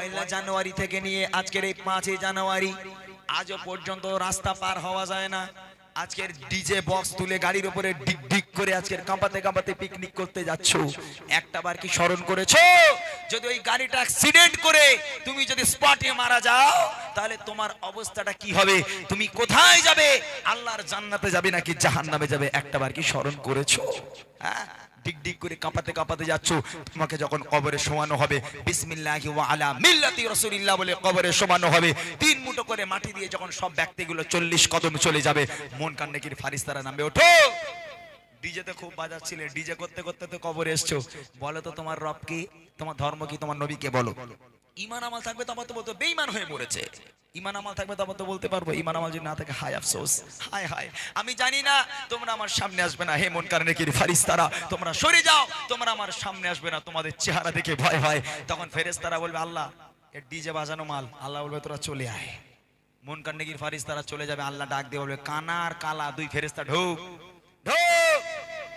পয়লা জানুয়ারি থেকে নিয়ে আজকের এই পাঁচই জানুয়ারি আজও পর্যন্ত রাস্তা পার হওয়া যায় না। আজকের ডিজে বক্স তুলে গাড়ির উপরে ডিক ডিক করে আজকের কাঁপাতে কাঁপাতে পিকনিক করতে যাচ্ছ। একটা বার কি স্মরণ করেছ? যদি ওই গাড়িটা অ্যাক্সিডেন্ট করে তুমি যদি স্পটে মারা যাও, তাহলে তোমার অবস্থাটা কি হবে? তুমি কোথায় যাবে? আল্লাহর জান্নাতে যাবে নাকি জাহান্নামে যাবে? একটা বার কি স্মরণ করেছ? হ্যাঁ? ডিগ ডিগ করে কাঁপাতে কাঁপাতে যাচ্ছ, তোমাকে যখন কবরে শোয়ানো হবে, বিসমিল্লাহি ওয়া আলা মিল্লাতি রাসূলিল্লাহ বলে কবরে শোয়ানো হবে, তিন মুঠো করে মাটি দিয়ে যখন সব ব্যক্তিগুলো চল্লিশ কদম চলে যাবে, মন কান্নাকির ফারিস্তারা নামবে, ওঠো! ডিজে ডিজেতে খুব বাজাচ্ছিলে, ডিজে করতে করতে তো কবরে এসছো। বলো তো তোমার রব কি, তোমার ধর্ম কি, তোমার নবী কে বলো? ইমান আমাল থাকবে তখন তো বলতো বেঈমান হয়ে মরেছে। ইমান আমাল থাকবে তখন তো বলতে পারব, ইমান আমাল যদি না থাকে, হায় আফসোস, হায় হায়। আমি জানি না, তোমরা আমার সামনে আসবে না। হে মন কারণে কি ফারিস্তারা? তোমরা সরে যাও, তোমরা আমার সামনে আসবে না। তোমাদের চেহারা দেখে ভয় হয়। তখন ফেরেস্তারা বলবে, আল্লাহ এ ডিজে বাজানো মাল। আল্লাহ বলবে, তোরা চলে আয়। মন কান্নেগির ফারিস্তারা চলে যাবে? আল্লাহ ডাক দিয়ে বলবে, কানার কালা, দুই ফেরেস্তা ঢোক ঢোক।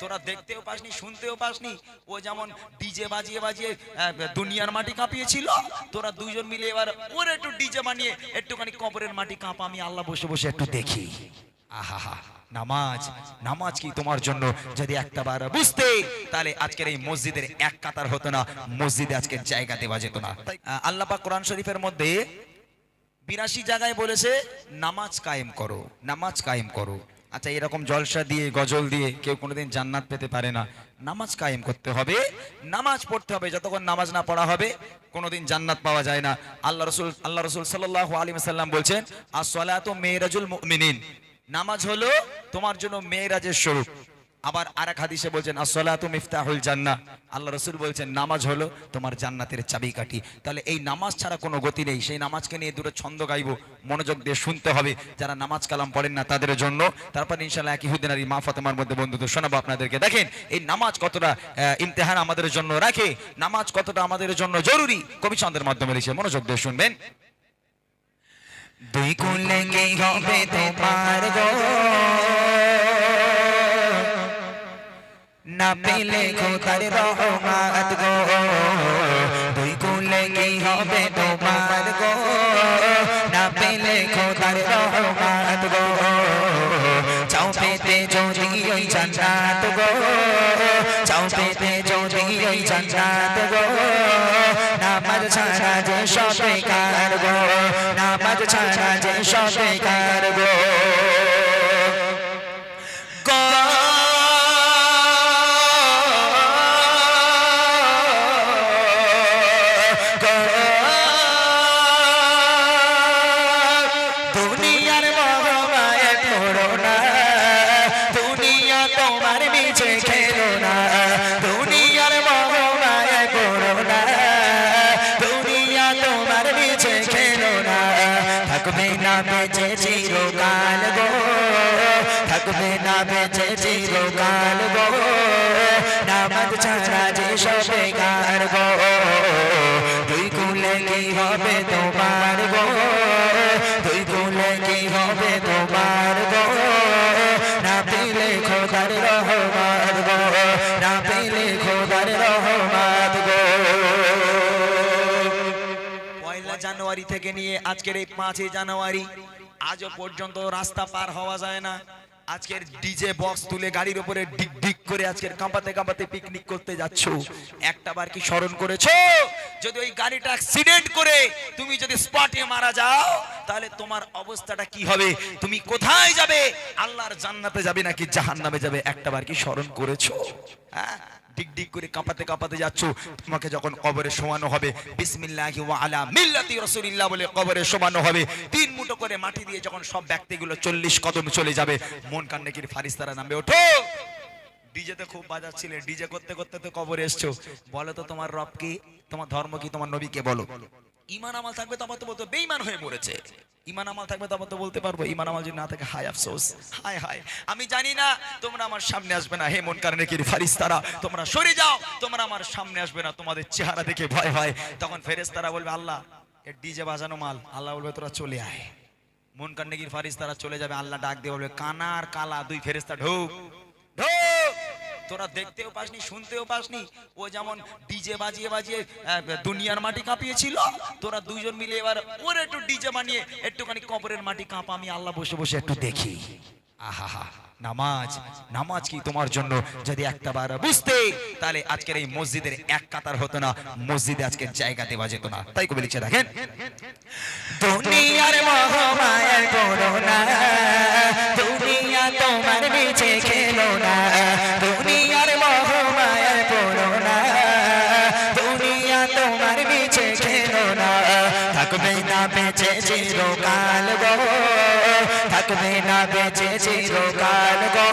তোরা দেখতেও পাসনি, শুনতেও পাসনি? ও যেমন ডিজে বাজিয়ে বাজিয়ে দুনিয়ার মাটি কাঁপিয়েছিল, তোরা দুইজন মিলে এবার ওর একটু ডিজে বানিয়ে একটুখানি কবরের মাটি কাঁপা, আমি আল্লাহ বসে বসে একটু দেখি। আহা নামাজ নামাজ কি তোমার জন্য? যদি একটা বার বুঝতে, তাহলে আজকের এই মসজিদের এক কাতার হতো না, মসজিদে আজকের জায়গা দেওয়া যেত না। আল্লাহ পাক কোরআন শরীফের মধ্যে বিরাশি জায়গায় বলেছে, নামাজ কায়েম করো, নামাজ কায়েম করো। আচ্ছা এরকম জলসা দিয়ে, গজল দিয়ে কেউ কোনোদিন জান্নাত পেতে পারে না। নামাজ কায়েম করতে হবে, নামাজ পড়তে হবে, যতক্ষণ নামাজ না পড়া হবে, কোনোদিন জান্নাত পাওয়া যায় না। আল্লাহ রসুল আল্লাহ রসুল সাল্লাহ আলী সাল্লাম বলছেন আর সলাত মেয়েরাজুল মিনিন নামাজ হলো তোমার জন্য মেয়েরাজের স্বরূপ। আবার আর এক হাদিসে বলছেন, আসসালাতু মিফতাহুল জান্নাহ। আল্লাহ রসুল বলছেন, নামাজ হলো তোমার জান্নাতের চাবিকাঠি। তাহলে এই নামাজ ছাড়া কোনো গতি নেই। সেই নামাজকে নিয়ে দুটো ছন্দ গাইবো, মনোযোগ দিয়ে শুনতে হবে। যারা নামাজ কালাম পড়েন না, তাদের জন্য। তারপর ইনশাআল্লাহ একই হুদিনারি মা ফাতেমার মধ্যে বন্ধুত্ব শোনাবো আপনাদেরকে। দেখেন, এই নামাজ কতটা ইমতিহান আমাদের জন্য রাখে, নামাজ কতটা আমাদের জন্য জরুরি, কবি ছন্দের মাধ্যমে লিখে মনোযোগ দিয়ে শুনবেন। দুই কুলে হবে তোমার গো। না পেলে খোদার রহমাত গো। দুই কুলে কি হবে তোমার গো। না পেলে খোদার রহমাত গো। চাও পেতে যদি ওই জান্নাত গো। চাও পেতে যদি ওই জান্নাত গো। নামাজ ছাড়া যে সবে কার গো। নামাজ ছাড়া যে সবে কুলে হবে তোমার না পেলে খোদার রহমাত গো না পেলে খোদার রহমাত গো পয়লা জানুয়ারি থেকে নিয়ে আজকের এই পাঁচই জানুয়ারি, আজও পর্যন্ত রাস্তা পার হওয়া যায় না। আজকের ডিজে বক্স তুলে গাড়ির উপরে ডিক ডিক করে আজকের কাঁপাতে কাঁপাতে পিকনিক করতে যাচ্ছ। একটা বার কি স্মরণ করেছ? যদি ওই গাড়িটা অ্যাক্সিডেন্ট করে তুমি যদি স্পটে মারা যাও, তাহলে তোমার অবস্থাটা কি হবে? তুমি কোথায় যাবে? আল্লাহর জান্নাতে যাবে নাকি জাহান্নামে যাবে? একটা বার কি স্মরণ করেছ? হ্যাঁ? ডিগ ডিগ করে কাঁপাতে কাঁপাতে যাচ্ছ, তোমাকে যখন কবরে শোয়ানো হবে, বিসমিল্লাহি ওয়া আলা মিল্লাতি রাসূলিল্লাহ বলে কবরে শোয়ানো হবে, তিন মুঠো করে মাটি দিয়ে যখন সব ব্যক্তিগুলো চল্লিশ কদম চলে যাবে, মন কান্নাকির ফারিস্তারা নামবে, ওঠো! ডিজেতে খুব বাজাচ্ছিলে ডিজে করতে করতে তো কবরে এসছো। বলো তো তোমার রব কি, তোমার ধর্ম কি, তোমার নবী কে বলো? ইমান আমল থাকবে তখন তো বলতো বেঈমান হয়ে মরেছে। ইমান আমল থাকবে তখন তো বলতে পারব, ইমান আমল যদি না থাকে, হায় আফসোস, হায় হায়। আমি জানি না, তোমরা আমার সামনে আসবে না। হে মন কারণে কি ফারিস্তারা, তোমরা সরে যাও, তোমরা আমার সামনে আসবে না, তোমাদের চেহারা দেখে ভয় হয়। তখন ফেরেস্তারা বলবে, আল্লাহ এ ডিজে বাজানো মাল। আল্লাহ বলবে, তোরা চলে আয়। মন কান্নেগির ফারিস্তারা চলে যাবে? আল্লাহ ডাক দিয়ে বলবে, কানার কালা, দুই ফেরেস্তা ঢোক। তোরা দেখতেও পাসনি, শুনতেও পাসনি। ও যেমন ডিজে বাজিয়ে বাজিয়ে দুনিয়ার মাটি কাঁপিয়েছিল, তোরা দুজন মিলে এবার ওর একটু ডিজে বানিয়ে, একটুখানি কবরের মাটি কাঁপা, আমি আল্লাহ বসে বসে একটু দেখি। আহা নামাজ নামাজ কি তোমার জন্য? যদি একটা বার বুঝতে, তাহলে আজকের এই মসজিদের এক কাতার হতো না, মসজিদে আজকের জায়গা দেওয়া যেত না। তাই কবি লিখছে, দেখেন, দুনিয়ার মহমায় পড়ো থাকবে না বেঁচে চিরকাল গো।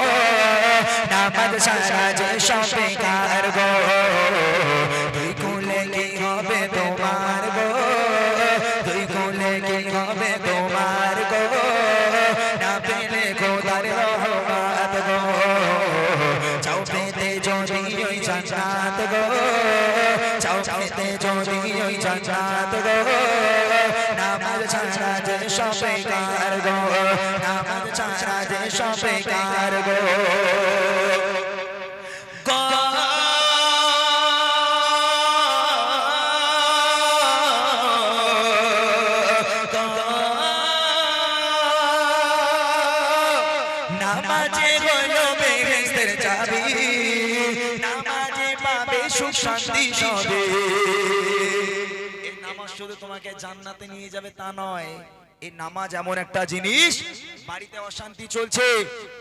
নামাজ সারা যে সবে কার গো। চাও পেতে যদি ওই জান্নাত গো, নামাজ ছাড়া যে সবে কার গো, নামাজ ছাড়া যে সবে কার গো। তোমাকে জান্নাতে নিয়ে যাবে তা নয়। এই নামাজ এমন একটা জিনিস, বাড়িতে অশান্তি চলছে,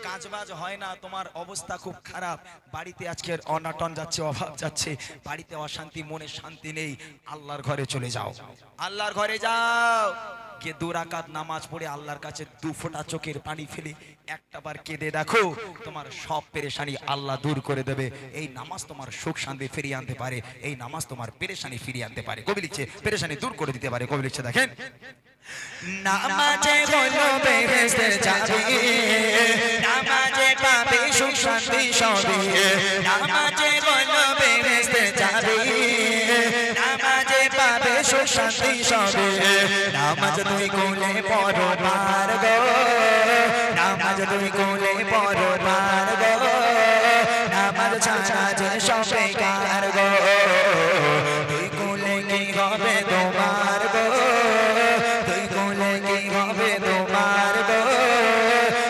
কাজবাজ হয় না, তোমার অবস্থা খুব খারাপ। বাড়িতে আজকের অনাটন যাচ্ছে, অভাব যাচ্ছে, বাড়িতে অশান্তি, মনে শান্তি নেই। আল্লাহর ঘরে চলে যাও। আল্লাহর ঘরে যাও। কে দু রাকাত নামাজ পড়ে আল্লাহর কাছে দু ফোঁটা চোখের পানি ফেলে একটা বার কেঁদে দেখো, তোমার সব পেরেশানি আল্লাহ দূর করে দেবে। এই নামাজ তোমার সুখ শান্তি ফিরিয়ে আনতে পারে, এই নামাজ তোমার পেরেশানি ফিরিয়ে আনতে পারে। কবি লিখছে, পেরেশানি দূর করে দিতে পারে। কবি লিখছে, দেখেন, নামাজে হলো বেহেস্তের চাবি, নামাজে পাবে সুখ শান্তি সবে নামাজে হলো বেহেস্তের চাবি, নামাজে পাবে সুখ শান্তি সবে নামাজ তুই কোলে পড়ো পার গো নামাজ তুই কোলে পড়ো পার গো নামাজ ছাড়া যে সবে কার গো? তুই কোলে কি হবে তোমার গো? তুই কোলে কি হবে তোমার গো?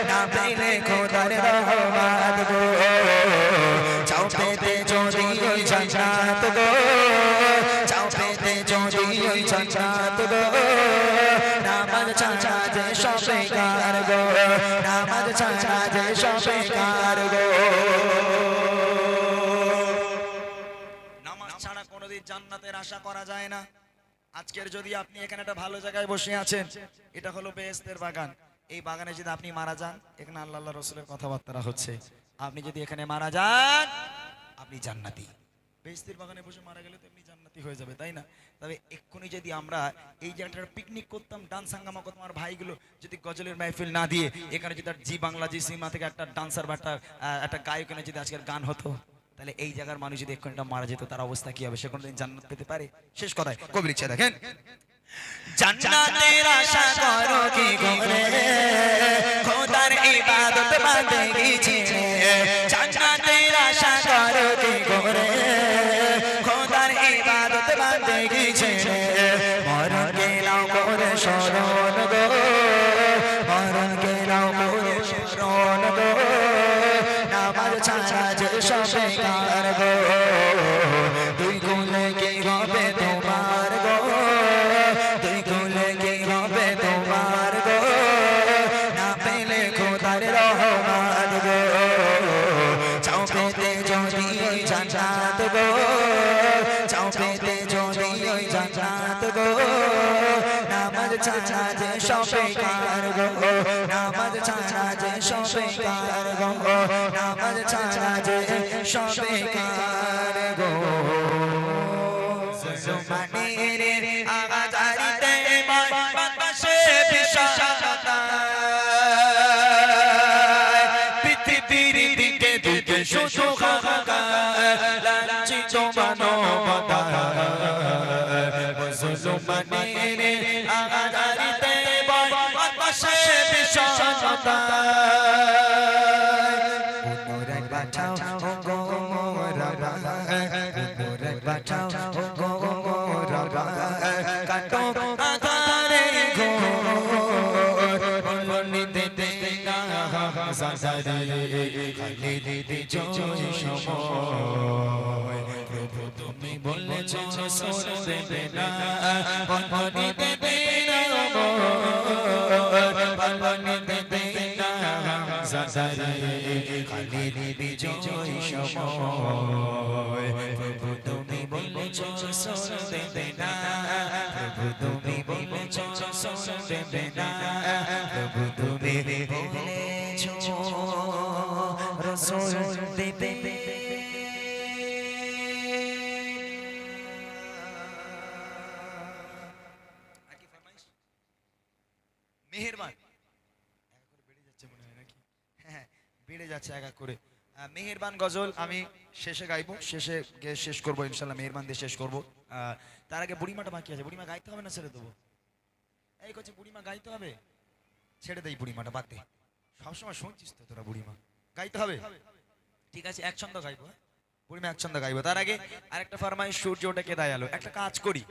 না পেলে খোদার রহমান গো। চাও পেতে যদি ওই জান্নাত গো চাও পেতে যদি ওই জান্নাত গো। ছাড়া যে সবে কার গো নামাজ ছাড়া কোনোদিন জান্নাতের আশা করা যায় না। আজকের যদি আপনি এখানে একটা ভালো জায়গায় বসে আছেন এটা হলো বেহেস্তের বাগান। এই বাগানে যদি আপনি মারা যান এখানে আল্লাহ আল্লাহ রসুলের কথাবার্তা হচ্ছে। আপনি যদি এখানে মারা যান আপনি জান্নাতি। বেহেস্তের বাগানে বসে মারা গেলে তো এমনি জান্নাতি হয়ে যাবে, তাই না? তবে এক্ষুনি যদি আমরা এই যে একটা পিকনিক করতাম ডান্স হাঙ্গামা করতাম আমার ভাইগুলো যদি গজলের মাহফিল না দিয়ে, এখানে যদি জি বাংলা জি সিনেমা থেকে একটা ডান্সার বা একটা একটা গায়ক এনে যদি আজকের গান হতো, তাহলে এই জায়গার মানুষ যদি এক্ষুনি মারা যেত, তার অবস্থা কি হবে? সে কোনোদিন জান্নাত পেতে পারে? শেষ কথায় কবি লিখছে, দেখেন। জান্নাতের আশা করো কি করে খোদার ইবাদত বান্দেগি ছেড়ে জান্নাতের আশা করো কি করে লাঞ্ছিত মানবতা মুসলমানের আগারিতে বয় বাতাসে বিষাদতা পুনরায় বাঁচাও গো মোরা পুনরায় বাঁচাও খালি দিদি জয় সময় প্রভু তুমি বলেছ সোর দেবে না বলনি দেবে না বলনি দেবে না সাসারে খালি দিদি জয় সময় প্রভু তুমি বলেছ সোর দেবে না প্রভু তুমি বলেছ সোর দেবে না প্রভু তুমি বলেছ রসুল দেবে মেহেরবান। বেড়ে যাচ্ছে এক এক করে। মেহেরবান গজল আমি শেষে গাইবো শেষে গিয়ে শেষ করব ইনশাল্লাহ মেহেরবান দিয়ে শেষ করব। আহ, তার আগে বুড়িমাটা বাকি আছে। বুড়িমা গাইতে হবে না ছেড়ে দেবো? এই করছে বুড়িমা গাইতে হবে? ছেড়ে দেয় বুড়িমাটা বাদ দে। সবসময় শুনছিস তো তোরা বুড়িমা। গাইতে হবে? ঠিক আছে, এক ছন্দ গাইবো হ্যাঁ? বুড়িমা এক ছন্দ গাইবো। তার আগে আরেকটা ফার্মাই সূর্য ওটাকে দায়ালো? একটা কাজ করি।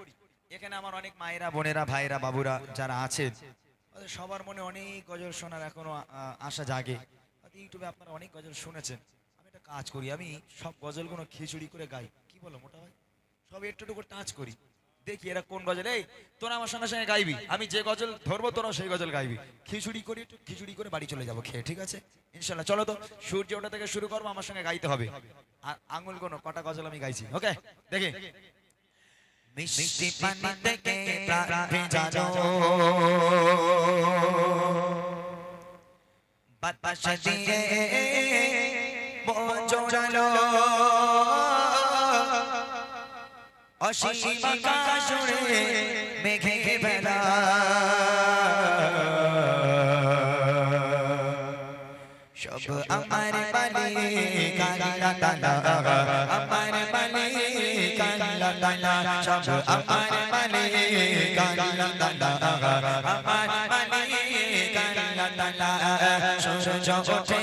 এখানে আমার অনেক মায়েরা, বোনেরা ভাইরা বাবুরা যারা আছেন সবার মনে অনেক গজল শোনার এখনও আশা জাগে। ইউটিউবে আপনারা অনেক গজল শুনেছেন। আমি একটা কাজ করি, আমি সব গজলগুলো খিচুড়ি করে গাই। কি বলো, মোটা ভাই? সব একটু টাচ করি। দেখি এরা কোন গজল। এই, তোরা আমার সঙ্গে সঙ্গে গাইবি। আমি যে গজল ধরবো, তোরাও সেই গজল গাইবি। খিচুড়ি করে, একটু খিচুড়ি করে বাড়ি চলে যাব খেয়ে, ঠিক আছে? ইনশাল্লাহ, চলো তো, সূর্য ওটা থেকে শুরু করব, আমার সঙ্গে গাইতে হবে। আর আঙুল কোনো কটা গজল আমি গাইছি, ওকে? দেখি। মিষ্টি পানি থেকে বাতাস দিয়ে মন জোড়ালো। অসীম জুড়ে মেঘে বেলা সব আমার বালি কালা তালা আমার বালি কালা তালা সব আমার বালি কালা তালা আমার বালি কালা তালা সূর্য ওঠে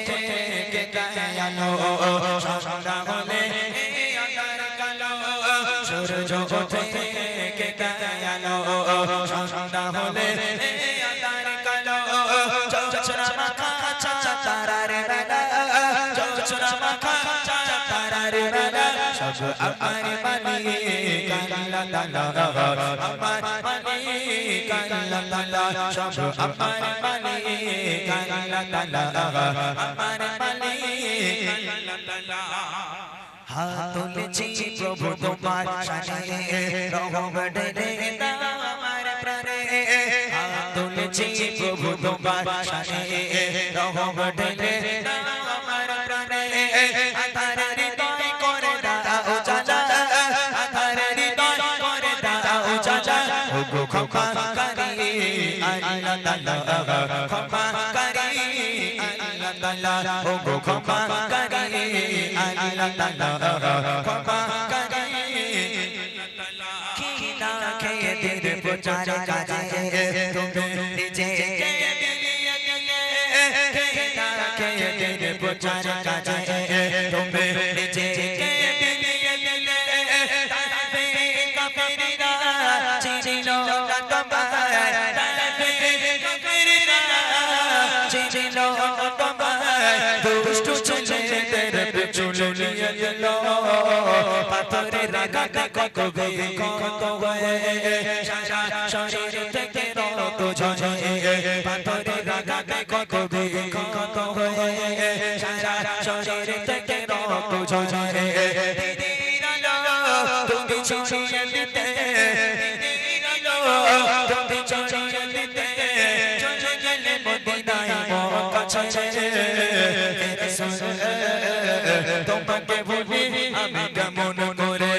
কে গায়ালো সন্ধ্যা হলে সূর্য ওঠে কে সন্ধ্যা হলে আকার কালো। চোচরা মাখা তারার বেলা। চোচরা মাখা তারার বেলা। সব আমার মানি কালা তালা। আমার মানি কালা তালা। সব আমার মানি কালা তালা। আমার মানি কালা তালা। হাত তুলেছি প্রভু তোমার শানে রহম ডেলে দাও প্রাণে। হাত তুলেছি প্রভু তোমার শানে রহম ডেলে দাও প্রাণে। আধার হৃদয় করে দাও চাচা। আধার হৃদয় করে দাও চাচা। ওগো ক্ষমা করি আল্লাহ তাআলা। ক্ষমা করি আল্লাহ তাআলা ক্ষমা করি আল্লাহ তাআলা ক্ষমা করি কি না খেয়ে দিল প্রচার কাজে তুমি নিজে খেয়ে দিল প্রচার কাজে তুমি নিজে চলে নিয়ে গেল পাথরের কবে কত শরীর থেকে রক্ত ঝরে। পাথরের রাগা কবে কত শরীর থেকে রক্ত ঝরে। তুমি ছড়িয়ে দিতে তুমি ছড়িয়ে দিতে চলে মদিনায় মক্কা ছেড়ে তোমাকে ভুলি, আমি কেমন করে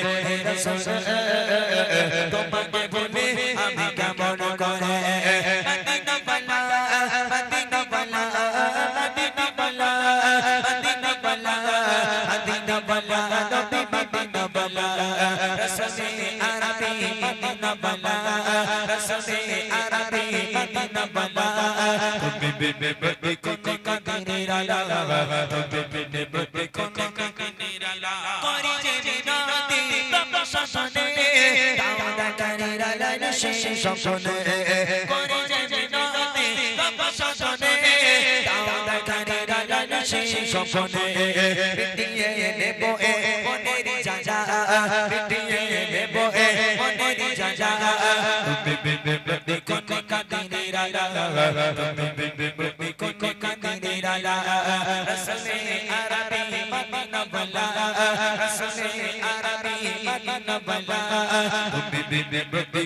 তোমাকে ভুলি, আমি কেমন করে মদিনা বালা মদিনা বালা মদিনা বালা মদিনা বালা মদিনা বালা নবী স্বপ্নে বিটিয়ে নেব এ মনের জাজা বিটিয়ে নেব এ মনের জাজা কোন কাদিনের আলা কোন কাদিনের আলা রসলে বলা রসলে আরবি মদিনা বলা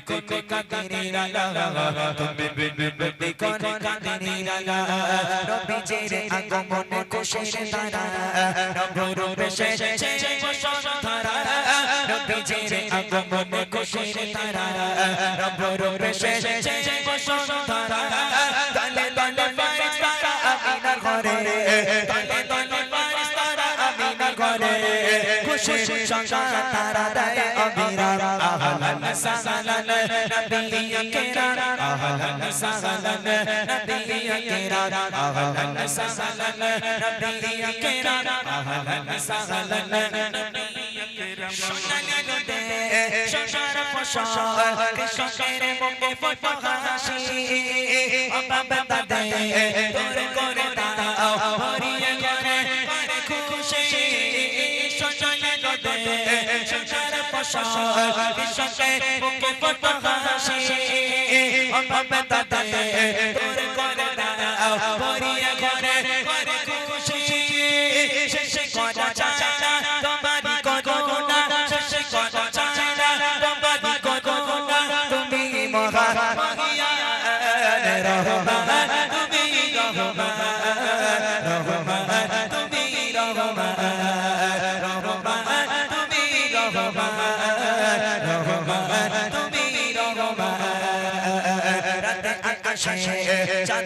কোন কাদিনের আলা কোন কাদিনের আলা নবীজির আগমন খুশির তারা নবর বেশে বসন্তরা নবীজির আগমন খুশির তারা নবর বেশে ফারিস্তারা আমিনার ঘরে দলে দলে ফারিস্তারা আমিনার ঘরে খুশির সংসার তারা দেয় অবিরাম আহলান সাহলান নবী কিরাম আহলান সাহলান নবী কিরাম আহলান সাহলান নবী কিরাম আহলান সাহলান নবী কিরাম সোনালি গোদে সংসার ফসল কৃষকের মুখে ফটফটা হাসি অবাবা দে তোর করে দাও সংসার ফসল কৃষকের মুখে ফটফটা হাসি। অবাবা দে তোর করে দাও ভরিয়ে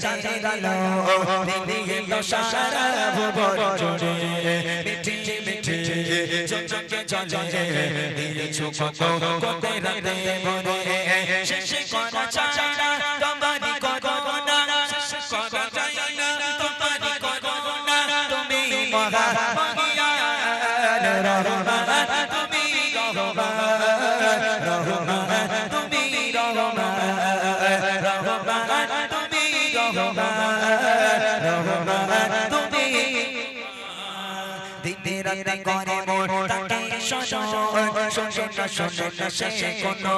চাঁদের আলো দিদিয়ে সারা ভুবন জুড়ে মিঠি মিঠি চোখে চলে দিয়েছ কত কত রাতে মনে শেষে রাতে করে মোর তাকে শোনো শোনো না শোনো না সে কোনো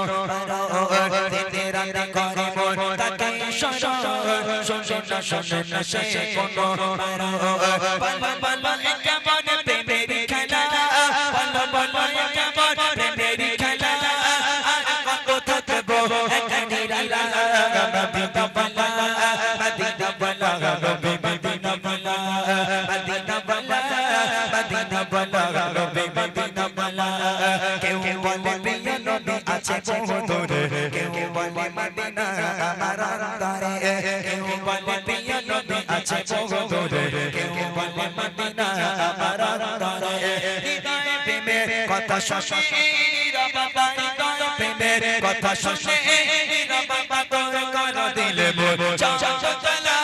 দিনে রাতে করে মোর তাকে শোনো শোনো না শোনো না সে কোনো আমার অন্তরে কেউ বলে প্রিয় নবী আছে বহু কেউ বলে মদিনা আমার অন্তরে হৃদয় প্রেমের কথা শুনে বাবা হৃদয় প্রেমের কথা শুনে বাবা তোর কর দিলে মোর চঞ্চলা